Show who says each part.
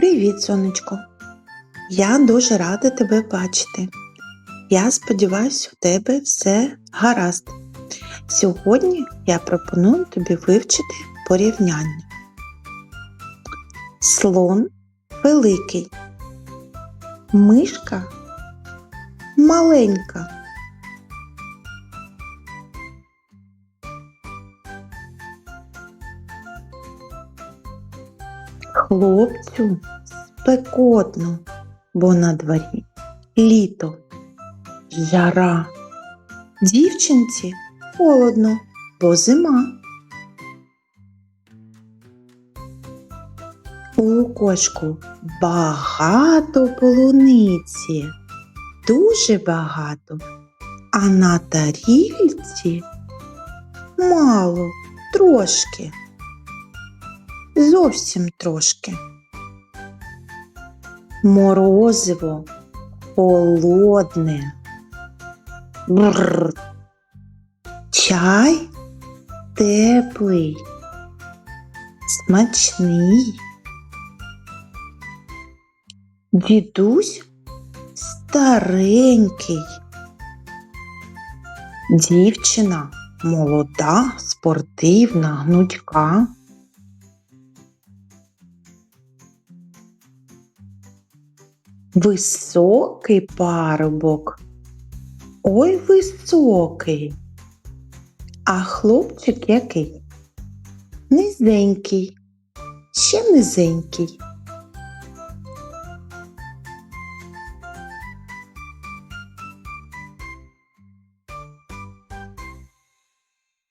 Speaker 1: Привіт, сонечко. Я дуже рада тебе бачити. Я сподіваюся, у тебе все гаразд. Сьогодні я пропоную тобі вивчити порівняння. Слон великий, мишка маленька. Хлопцю спекотно, бо на дворі літо, жара. Дівчинці холодно, бо зима. У лукошку багато полуниці, дуже багато, а на тарільці мало, трошки зовсім трошки. Морозиво холодне. Бррр. Чай теплий, смачний. Дідусь старенький. Дівчина молода, спортивна, гнучка. Високий парубок. Ой високий. А хлопчик який? Низенький, ще низенький.